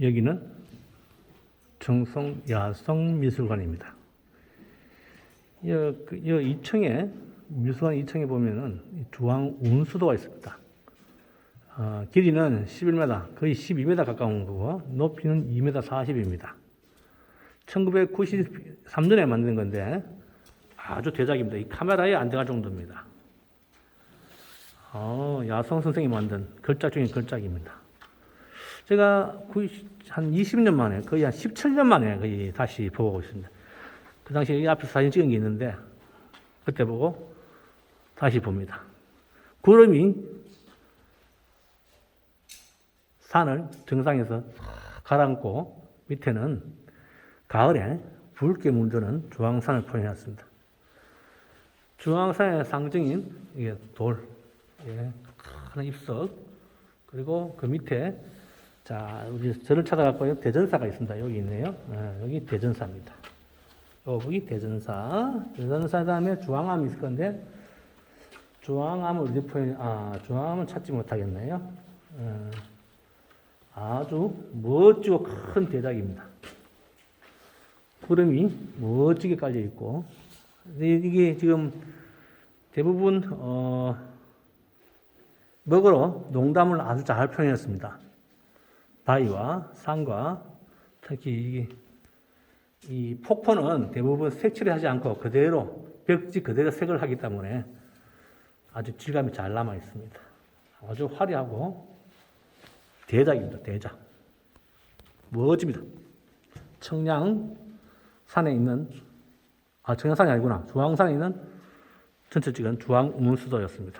여기는 정성 야성미술관입니다. 여, 그, 여 2층에 미술관 2층에 보면은 이 주황 운수도가 있습니다. 어, 길이는 11m, 거의 12m 가까운 거고 높이는 2m 40입니다. 1993년에 만든 건데 아주 대작입니다. 이 카메라에 안 들어갈 정도입니다. 어, 야성 선생이 만든 걸작 중에 걸작입니다. 제가 한 20년 만에, 거의 한 17년 만에 거의 다시 보고 있습니다. 그 당시에 이 앞에서 사진 찍은 게 있는데, 그때 보고 다시 봅니다. 구름이 산을 정상에서 가라앉고 밑에는 가을에 붉게 물드는 주황산을 표현했습니다. 주황산의 상징인 돌, 예, 큰 입석, 그리고 그 밑에 자 우리 절을 찾아갔고요 대전사가 있습니다. 여기 있네요. 예, 여기 대전사입니다. 여기 대전사, 대전사 다음에 주황암이 있을 건데 주황암을 어디 표현? 아 주황암은 찾지 못하겠네요. 예, 아주 멋지고 큰 대작입니다. 구름이 멋지게 깔려 있고 이게 지금 대부분 어, 먹으로 농담을 아주 잘 표현했습니다. 바위와 산과 특히 이, 이 폭포는 대부분 색칠을 하지 않고 그대로 벽지 그대로 색을 하기 때문에 아주 질감이 잘 남아 있습니다. 아주 화려하고 대작입니다. 대작. 멋집니다. 청량 산에 있는 아 청량산이 아니구나. 주황산에 있는 전체 찍은 주황 우문수도였습니다.